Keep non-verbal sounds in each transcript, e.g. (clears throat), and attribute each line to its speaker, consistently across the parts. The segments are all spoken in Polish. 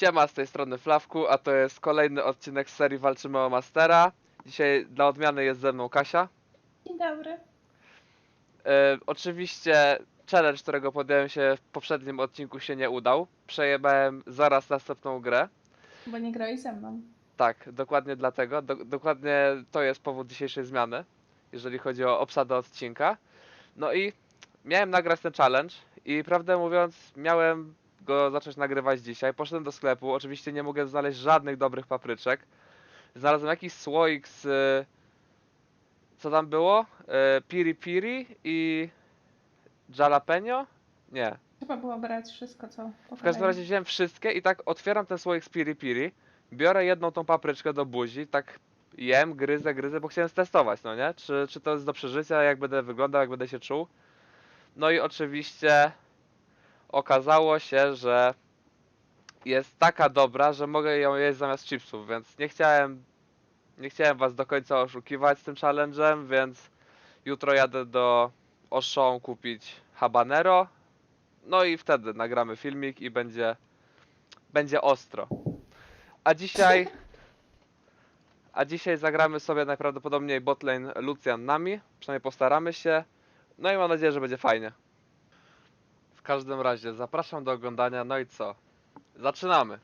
Speaker 1: Siema, z tej strony Flawku, a to jest kolejny odcinek z serii Walczymy o Mastera. Dzisiaj dla odmiany jest ze mną Kasia.
Speaker 2: Dzień dobry.
Speaker 1: E, oczywiście challenge, którego podjąłem się w poprzednim odcinku się nie udał. Przejebałem zaraz następną grę.
Speaker 2: Bo nie grałeś ze mną.
Speaker 1: Tak, dokładnie dlatego. Do, dokładnie to jest powód dzisiejszej zmiany, jeżeli chodzi o obsadę odcinka. No i miałem nagrać ten challenge i prawdę mówiąc miałem go zacząć nagrywać dzisiaj. Poszedłem do sklepu, oczywiście nie mogę znaleźć żadnych dobrych papryczek. Znalazłem jakiś słoik z... Co tam było? Y, Piri piri i... Jalapeno? Nie.
Speaker 2: Trzeba było brać wszystko, co
Speaker 1: W każdym razie wziąłem wszystkie i tak otwieram ten słoik z piri piri, biorę jedną tą papryczkę do buzi, tak jem, gryzę, gryzę, bo chciałem stestować, no nie? Czy, czy to jest do przeżycia, jak będę wyglądał, jak będę się czuł. No i oczywiście okazało się, że jest taka dobra, że mogę ją jeść zamiast chipsów, więc nie chciałem nie chciałem was do końca oszukiwać z tym challenge'em, więc jutro jadę do Auchan kupić habanero, no i wtedy nagramy filmik i będzie będzie ostro. A dzisiaj a dzisiaj zagramy sobie najprawdopodobniej botlane Lucian nami, przynajmniej postaramy się. No i mam nadzieję, że będzie fajnie. W każdym razie zapraszam do oglądania, no i co? Zaczynamy.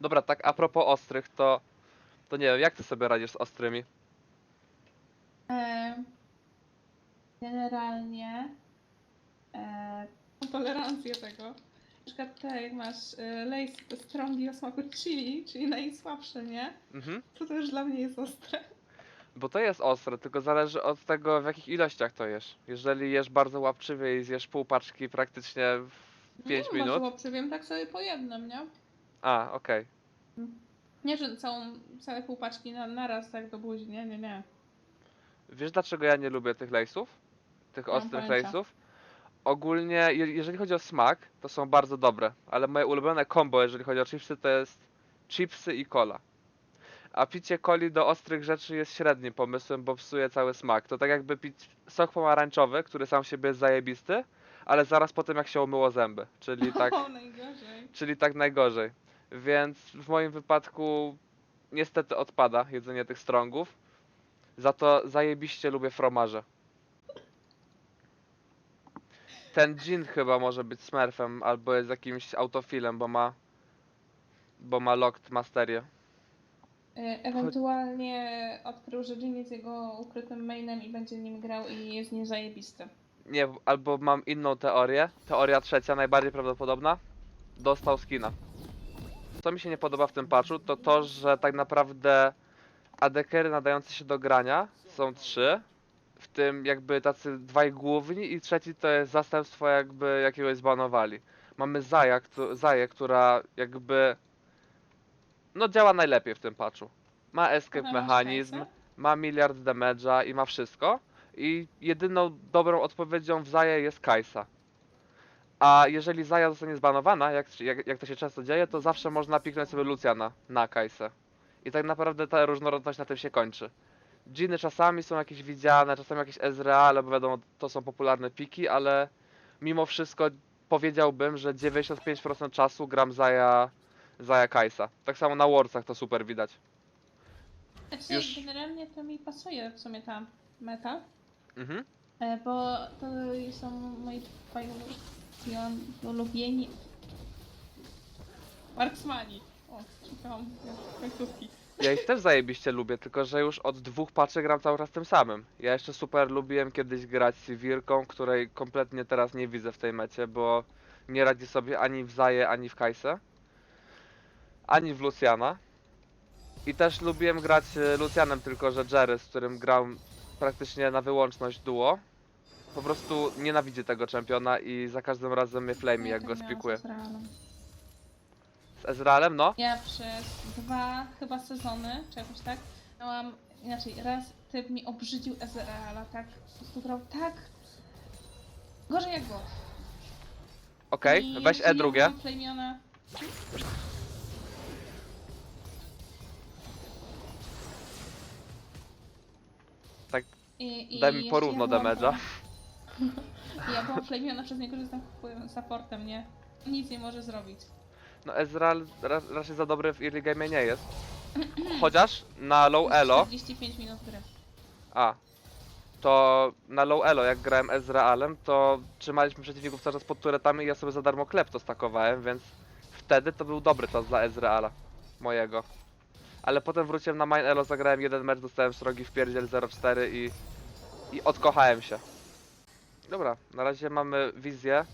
Speaker 1: Dobra, tak a propos ostrych, to to nie wiem, jak ty sobie radzisz z ostrymi?
Speaker 2: E, generalnie e, tolerancję tego. Na przykład tak, jak masz e, lejs o smaku chili, czyli najsłabsze, nie?
Speaker 1: Mhm.
Speaker 2: To też dla mnie jest ostre.
Speaker 1: Bo to jest ostre, tylko zależy od tego, w jakich ilościach to jesz. Jeżeli jesz bardzo łapczywie i zjesz pół paczki praktycznie w 5
Speaker 2: no,
Speaker 1: minut.
Speaker 2: Może wiem tak sobie po jednym, nie?
Speaker 1: A, okej.
Speaker 2: Nie, że całą, całe półpaczki na, naraz tak do buzi, nie, nie, nie.
Speaker 1: Wiesz dlaczego ja nie lubię tych lejsów? Tych
Speaker 2: mam
Speaker 1: ostrych
Speaker 2: pojęcia.
Speaker 1: lejsów? Ogólnie, je- jeżeli chodzi o smak, to są bardzo dobre, ale moje ulubione combo, jeżeli chodzi o chipsy, to jest chipsy i cola. A picie coli do ostrych rzeczy jest średnim pomysłem, bo psuje cały smak. To tak jakby pić sok pomarańczowy, który sam w siebie jest zajebisty, ale zaraz po tym jak się umyło zęby, czyli (laughs) tak...
Speaker 2: O, najgorzej.
Speaker 1: czyli tak najgorzej. Więc w moim wypadku niestety odpada jedzenie tych strągów. Za to zajebiście lubię fromaże. Ten gin chyba może być smurfem albo jest jakimś autofilem, bo ma bo ma locked masterię.
Speaker 2: E, Ewentualnie odkrył, że Jin jest jego ukrytym mainem i będzie nim grał i jest nim zajebisty.
Speaker 1: Nie, albo mam inną teorię. Teoria trzecia, najbardziej prawdopodobna. Dostał skina. Co mi się nie podoba w tym patchu, to to, że tak naprawdę adekery nadające się do grania są trzy. W tym jakby tacy dwaj główni i trzeci to jest zastępstwo jakby jakiegoś zbanowali. Mamy Zaję, która jakby no działa najlepiej w tym patchu. Ma escape
Speaker 2: masz
Speaker 1: mechanizm, ma miliard damage'a i ma wszystko. I jedyną dobrą odpowiedzią w Zaję jest Kajsa. A jeżeli Zaja zostanie zbanowana, jak, jak, jak to się często dzieje, to zawsze można piknąć sobie Luciana na Kajsę. I tak naprawdę ta różnorodność na tym się kończy. Dżiny czasami są jakieś widziane, czasami jakieś Ezreale, bo wiadomo, to są popularne piki, ale mimo wszystko powiedziałbym, że 95% czasu gram Zaja, Zaja Kajsa. Tak samo na Warsach to super widać.
Speaker 2: Znaczy,
Speaker 1: Już-
Speaker 2: generalnie to mi pasuje w sumie ta meta,
Speaker 1: Mhm.
Speaker 2: e, bo to są moi dwaj ulu- ulubieni Marksmani. O, szukałam końcówki.
Speaker 1: Ja ich też zajebiście lubię, tylko że już od dwóch paczek gram cały czas tym samym. Ja jeszcze super lubiłem kiedyś grać z Wirką, której kompletnie teraz nie widzę w tej mecie, bo nie radzi sobie ani w Zaję, ani w Kajsę. Ani w Luciana. I też lubiłem grać e, Lucianem, tylko że Jerry, z którym grałem praktycznie na wyłączność duo. Po prostu nienawidzi tego czempiona i za każdym razem mnie flame
Speaker 2: Ja
Speaker 1: jak go spikuje.
Speaker 2: Ezrealem.
Speaker 1: Z Ezrealem, no.
Speaker 2: Ja przez dwa chyba sezony, czy jakoś tak, miałam, inaczej, raz typ mi obrzydził Ezreala, tak, po prostu grał tak gorzej jak go.
Speaker 1: Okej, weź E drugie.
Speaker 2: Plemiona. I, i
Speaker 1: daj mi
Speaker 2: jeszcze
Speaker 1: porówno
Speaker 2: ja byłam
Speaker 1: damage'a. (laughs)
Speaker 2: Ja byłam flamiona przez niego, że jestem chłopym supportem, nie? Nic nie może zrobić.
Speaker 1: No Ezreal ra raczej za dobry w early game nie jest. (clears throat) Chociaż na low elo,
Speaker 2: 45 minut gry.
Speaker 1: a, to na low elo jak grałem Ezrealem, to trzymaliśmy przeciwników cały czas pod turetami i ja sobie za darmo klep to stakowałem, więc wtedy to był dobry czas dla Ezreala, mojego. Ale potem wróciłem na main elo, zagrałem jeden mecz, dostałem srogi w pierdziel 0-4 i, i odkochałem się. Dobra, na razie mamy wizję.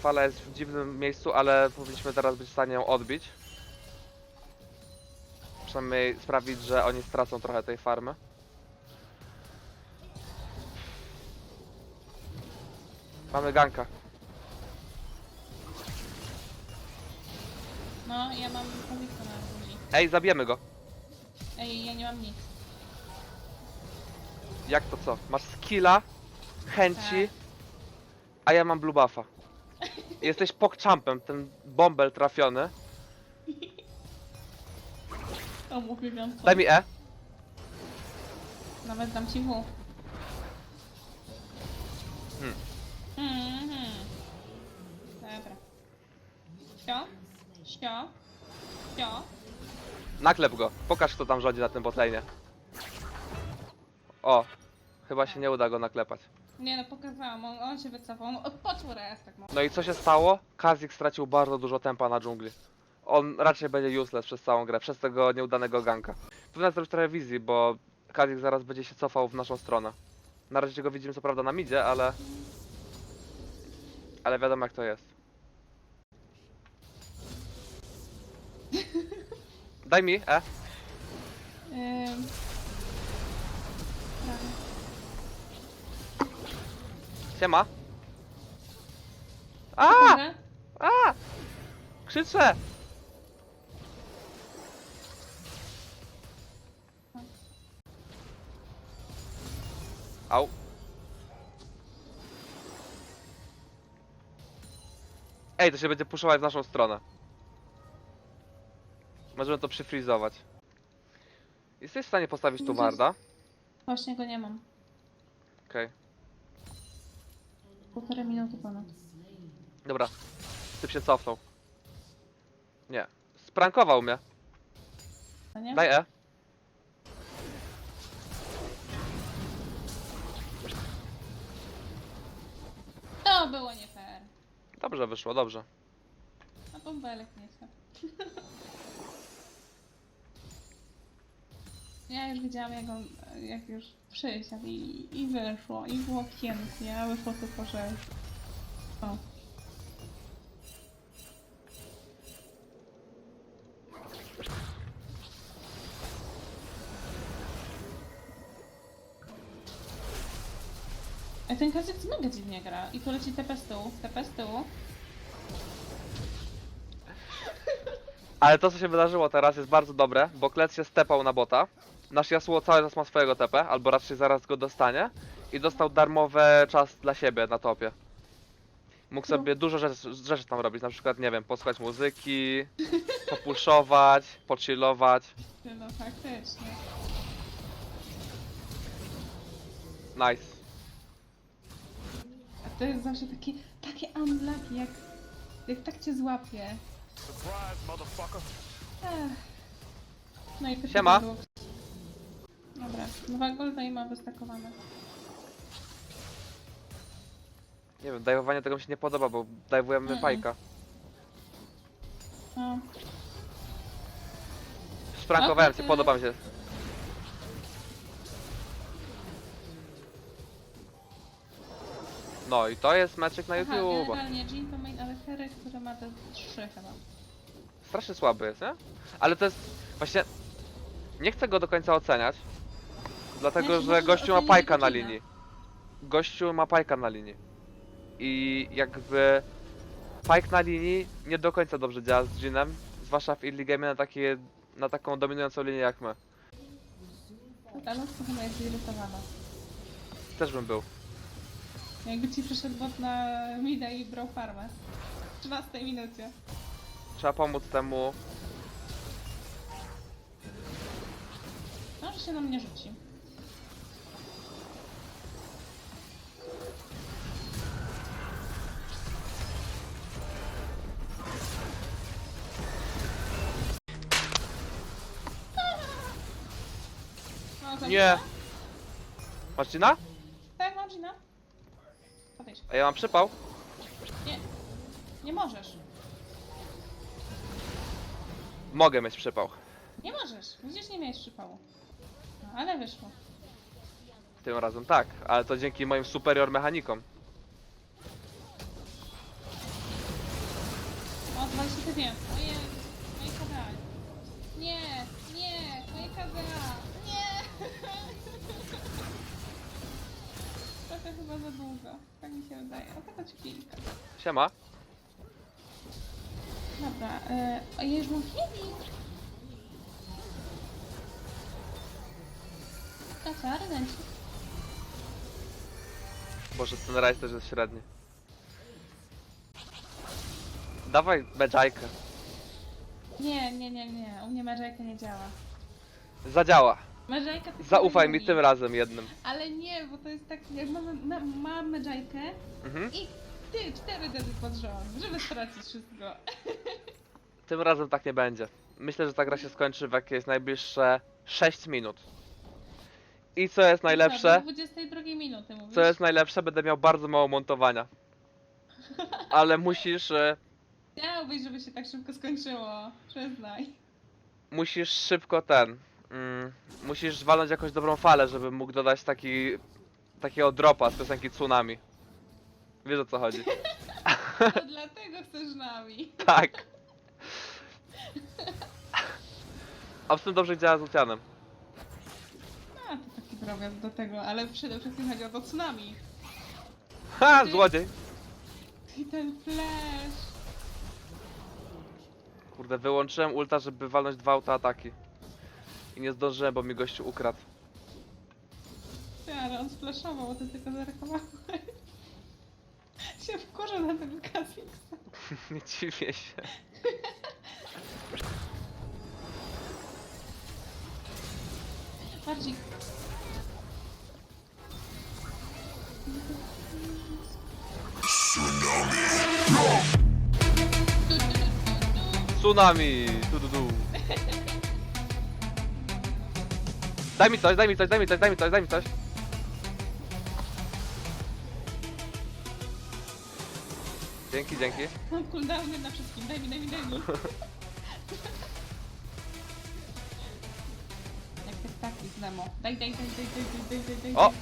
Speaker 1: Fala jest w dziwnym miejscu, ale powinniśmy teraz być w stanie ją odbić. Przynajmniej sprawić, że oni stracą trochę tej farmy. Mamy ganka.
Speaker 2: No, ja mam buzi.
Speaker 1: Ej, zabijemy go.
Speaker 2: Ej, ja nie mam nic.
Speaker 1: Jak to co? Masz skilla, chęci,
Speaker 2: Tak.
Speaker 1: a ja mam blue buffa. Jesteś pokczampem, ten bąbel trafiony. (laughs)
Speaker 2: O, uwielbiam to.
Speaker 1: Daj mi E.
Speaker 2: Nawet dam ci W.
Speaker 1: Hmm.
Speaker 2: Mhm. Dobra. Sio? Sio? Sio?
Speaker 1: Naklep go. Pokaż kto tam rządzi na tym botlane. O. Chyba się nie uda go naklepać.
Speaker 2: Nie no, pokazałam, on, on się wycofał. No, poczuł raz tak no.
Speaker 1: No i co się stało? Kazik stracił bardzo dużo tempa na dżungli. On raczej będzie useless przez całą grę, przez tego nieudanego ganka. Powinien zrobić trochę wizji, bo Kazik zaraz będzie się cofał w naszą stronę. Na razie go widzimy co prawda na midzie, ale... Ale wiadomo jak to jest. Daj mi, E.
Speaker 2: Ym...
Speaker 1: Siema. A!
Speaker 2: Dobra.
Speaker 1: A! Krzyczę! Au. Ej, to się będzie puszować w naszą stronę. Możemy to przyfrizować. Jesteś w stanie postawić tu warda?
Speaker 2: Właśnie go nie mam.
Speaker 1: Okej.
Speaker 2: Półtorej minuty ponad.
Speaker 1: Dobra. Typ się cofnął. Nie. Sprankował mnie.
Speaker 2: No nie?
Speaker 1: Daj E.
Speaker 2: To było nie fair.
Speaker 1: Dobrze wyszło, dobrze.
Speaker 2: A bąbelek nie. (laughs) Ja już widziałam jak on, jak już przysiadł i, i wyszło, i było pięknie, a wyszło tylko, że... O. A ten kazik mega dziwnie gra. I tu leci TP z tyłu, TP z tyłu.
Speaker 1: Ale to co się wydarzyło teraz jest bardzo dobre, bo Klec się stepał na bota. Nasz Yasuo cały czas ma swojego TP, albo raczej zaraz go dostanie. I dostał darmowy czas dla siebie na topie. Mógł
Speaker 2: No.
Speaker 1: sobie dużo rzeczy, rzeczy tam robić, na przykład, nie wiem, posłuchać muzyki, (laughs) popuszować, pochillować.
Speaker 2: No faktycznie.
Speaker 1: Nice.
Speaker 2: A to jest zawsze takie, takie unlucky, jak, jak tak cię złapie.
Speaker 3: Surprise, motherfucker.
Speaker 2: Ech. No i to
Speaker 1: Siema.
Speaker 2: było. Dobra, dwa golda i ma wystakowane.
Speaker 1: Nie wiem, dajwowanie tego mi się nie podoba, bo dajwujemy pajka.
Speaker 2: No,
Speaker 1: Sprankowałem cię,
Speaker 2: Okej.
Speaker 1: podoba mi się. No i to jest meczek na
Speaker 2: Aha,
Speaker 1: YouTube.
Speaker 2: generalnie Jean to main, ale Terry, który ma te trzy chyba.
Speaker 1: Strasznie słaby jest, nie? Ale to jest właśnie. Nie chcę go do końca oceniać. Dlatego,
Speaker 2: Znaczy,
Speaker 1: że gościu ma pajka na linii. Gościu ma pajka na linii. I jakby. Pajk na linii nie do końca dobrze działa z Jeanem. Zwłaszcza w early game na, takie, na taką dominującą linię jak my.
Speaker 2: Ta losy chyba jest zirytowana.
Speaker 1: Też bym był.
Speaker 2: Jakby ci przyszedł bot na mida i brał farmę. W 13 minucie.
Speaker 1: Trzeba pomóc temu.
Speaker 2: Może się na mnie rzuci.
Speaker 1: Nie. Marcina?
Speaker 2: Tak. Podejdź.
Speaker 1: A ja mam przypał.
Speaker 2: Nie. Nie możesz.
Speaker 1: Mogę mieć przypał.
Speaker 2: Nie możesz. Widzisz, nie miałeś przypału. No, ale wyszło.
Speaker 1: Tym razem tak, ale to dzięki moim superior mechanikom.
Speaker 2: O, 22. Ojej. Moje KDA. Nie, nie, moje KDA. Nie. Trochę chyba za długo. Tak mi się wydaje. O, ci kilka.
Speaker 1: Siema.
Speaker 2: Dobra, e, a ja już mam heavy. A co, redenci?
Speaker 1: Boże, ten rajs też jest średni. Dawaj medżajkę.
Speaker 2: Nie, nie, nie, nie. U mnie Medżajka nie działa.
Speaker 1: Zadziała.
Speaker 2: Medżajka
Speaker 1: Zaufaj mi tym razem jednym.
Speaker 2: Ale nie, bo to jest tak, jak mam, ma, mam Medżajkę
Speaker 1: Mhm.
Speaker 2: i ty, cztery dedy pod rząd, żeby stracić wszystko. (laughs)
Speaker 1: Tym razem tak nie będzie. Myślę, że ta gra się skończy w jakieś najbliższe 6 minut. I co jest najlepsze?
Speaker 2: Do 22 minuty mówisz.
Speaker 1: Co jest najlepsze, będę miał bardzo mało montowania. (laughs) Ale musisz, e,
Speaker 2: Chciałbyś, żeby się tak szybko skończyło. Przyznaj.
Speaker 1: musisz szybko ten, mm, musisz walnąć jakąś dobrą falę, żeby mógł dodać taki, takiego dropa z piosenki Tsunami. Wiesz o co chodzi?
Speaker 2: To (laughs) dlatego chcesz nami.
Speaker 1: Tak. A w tym dobrze działa z Lucianem.
Speaker 2: A, to taki drobiazg do tego, ale przede wszystkim chodzi o to tsunami.
Speaker 1: Ha, złodziej!
Speaker 2: I ten flash.
Speaker 1: Kurde, wyłączyłem ulta, żeby walnąć dwa autoataki. I nie zdążyłem, bo mi gościu ukradł.
Speaker 2: Ty, ale on splashował, bo ty tylko zareklamowałeś. (laughs) się wkurzę na tego (laughs) Kha'Zix'a.
Speaker 1: nie dziwię się.
Speaker 2: Bardziej.
Speaker 1: Tsunami! Tu, tu, tu. Daj mi coś, daj mi coś, daj mi coś, daj mi coś, daj mi coś. Dzięki, dzięki.
Speaker 2: Mam cooldowny na wszystkim. Daj mi, daj mi, daj mi. (laughs) Jak te ptaki z demo. Daj, daj, daj, daj, daj, daj, daj, daj, daj.
Speaker 1: O!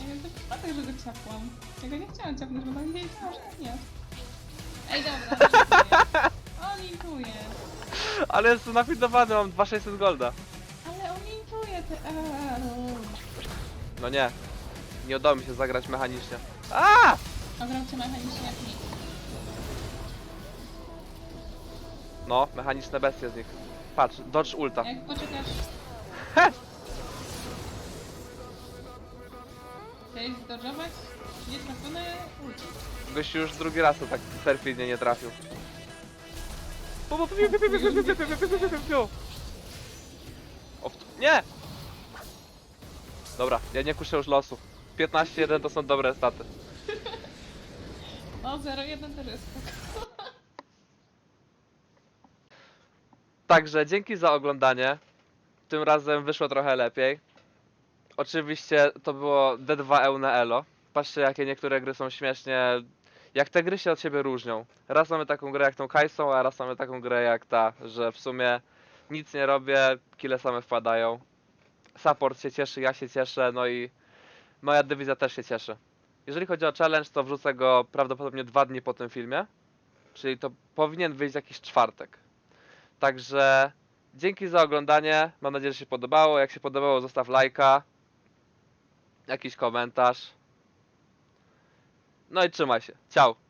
Speaker 2: Ja wiem, to przypadek, że go ciapłam. Ja go nie chciałam ciapnąć, bo tam nie wiedziałam, że nie. Ej, dobra, dziękuję. (laughs) On intuje.
Speaker 1: Ale jest nafidowany, mam 2600 golda. No nie. Nie udało mi się zagrać mechanicznie. A!
Speaker 2: Zagrał cię mechanicznie jak.
Speaker 1: No, mechaniczne bestie z nich. Patrz, dodge ulta.
Speaker 2: Jak poczekasz...
Speaker 1: He!
Speaker 2: Chciałeś? Nie trafione ulti.
Speaker 1: Gościu już drugi raz to tak perfidnie nie trafił. Nie! Dobra, ja nie kuszę już losu. 15-1 to są dobre staty.
Speaker 2: O, 0-1 też jest spoko.
Speaker 1: Także dzięki za oglądanie. Tym razem wyszło trochę lepiej. Oczywiście to było D2 Eune Elo. Patrzcie jakie niektóre gry są śmiesznie. Jak te gry się od siebie różnią. Raz mamy taką grę jak tą Kaisą, a raz mamy taką grę jak ta, że w sumie nic nie robię, kile same wpadają. Support się cieszy, ja się cieszę, no i moja dywizja też się cieszy. Jeżeli chodzi o challenge, to wrzucę go prawdopodobnie dwa dni po tym filmie. Czyli to powinien wyjść jakiś czwartek. Także dzięki za oglądanie. Mam nadzieję, że się podobało. Jak się podobało, zostaw lajka, jakiś komentarz. No i trzymaj się. Ciao.